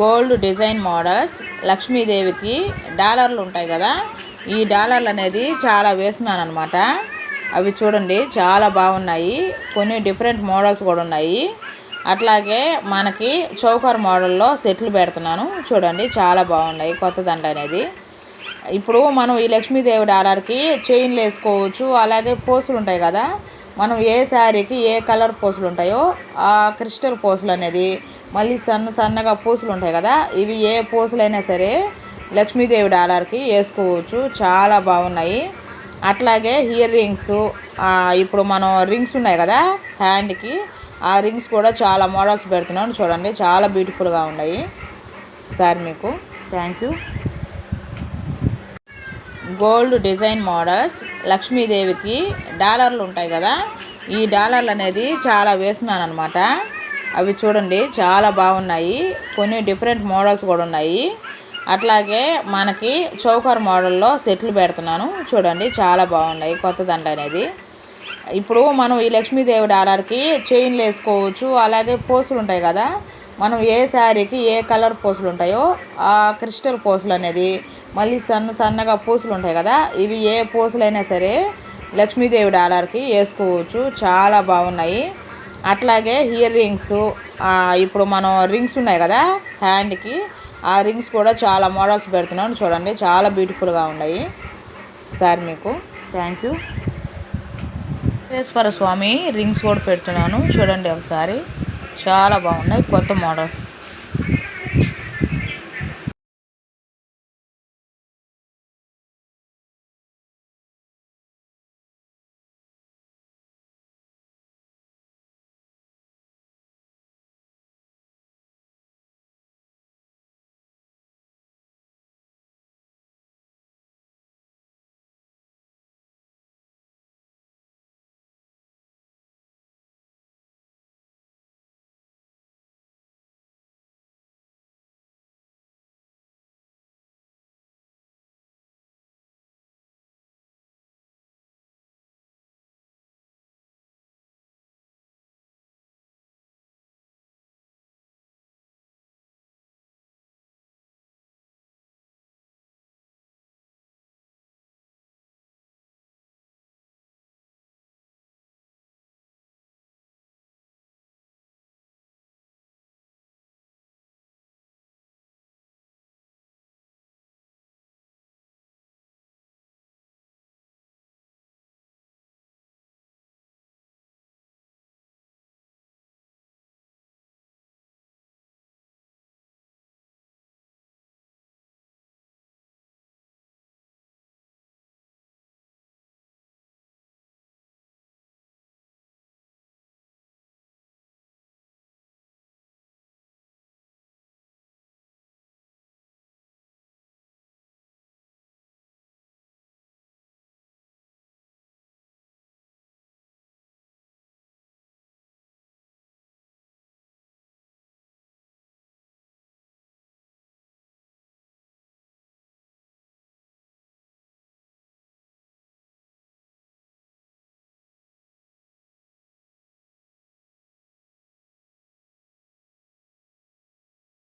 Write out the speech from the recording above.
Gold design models. లక్ష్మీదేవికి డాలర్లు ఉంటాయి కదా. ఈ డాలర్లు అనేది చాలా వేస్తున్నాను అనమాట అవి చూడండి చాలా బాగున్నాయి. కొన్ని డిఫరెంట్ మోడల్స్ కూడా ఉన్నాయి. అట్లాగే మనకి చౌకర్ మోడల్లో సెట్లు పెడుతున్నాను. చూడండి చాలా బాగున్నాయి కొత్త దండ అనేది. ఇప్పుడు మనం ఈ లక్ష్మీదేవి డాలర్కి చైన్లు వేసుకోవచ్చు. అలాగే పోసులు ఉంటాయి కదా. మనం ఏ శారీకి ఏ కలర్ పూసలు ఉంటాయో ఆ క్రిస్టల్ పూసలు అనేది మళ్ళీ సన్న సన్నగా పూసలు ఉంటాయి కదా ఇవి ఏ పూసలైనా సరే లక్ష్మీదేవి డాలర్కి వేసుకోవచ్చు. చాలా బాగున్నాయి. అట్లాగే ఇయర్ రింగ్స్ ఇప్పుడు మనం రింగ్స్ ఉన్నాయి కదా హ్యాండ్కి ఆ రింగ్స్ కూడా చాలా మోడల్స్ పెడుతున్నాను. చూడండి చాలా బ్యూటిఫుల్గా ఉన్నాయి. సార్ మీకు. Thank you. Gold design models. లక్ష్మీదేవికి డాలర్లు ఉంటాయి కదా. ఈ డాలర్లు అనేది చాలా వేస్తున్నాను అనమాట అవి చూడండి చాలా బాగున్నాయి. కొన్ని డిఫరెంట్ మోడల్స్ కూడా ఉన్నాయి. అట్లాగే మనకి చౌకర్ మోడల్లో సెట్లు పెడుతున్నాను. చూడండి చాలా బాగున్నాయి కొత్త దండ అనేది. ఇప్పుడు మనం ఈ లక్ష్మీదేవి డాలర్కి చైన్లు వేసుకోవచ్చు. అలాగే పోసులు ఉంటాయి కదా. మనం ఏ శారీకి ఏ కలర్ పూసలు ఉంటాయో ఆ క్రిస్టల్ పూసలు అనేది మళ్ళీ సన్న సన్నగా పూసలు ఉంటాయి కదా ఇవి ఏ పూసలైనా సరే లక్ష్మీదేవి డాలర్కి వేసుకోవచ్చు. చాలా బాగున్నాయి. అట్లాగే ఇయర్ రింగ్స్ ఇప్పుడు మనం రింగ్స్ ఉన్నాయి కదా హ్యాండ్కి ఆ రింగ్స్ కూడా చాలా మోడల్స్ పెడుతున్నాను చూడండి. చాలా బ్యూటిఫుల్గా ఉన్నాయి. సార్ మీకు. Thank you. స్వామి రింగ్స్ కూడా పెడుతున్నాను. చూడండి ఒకసారి. చాలా బాగున్నాయి కొత్త మోడల్స్.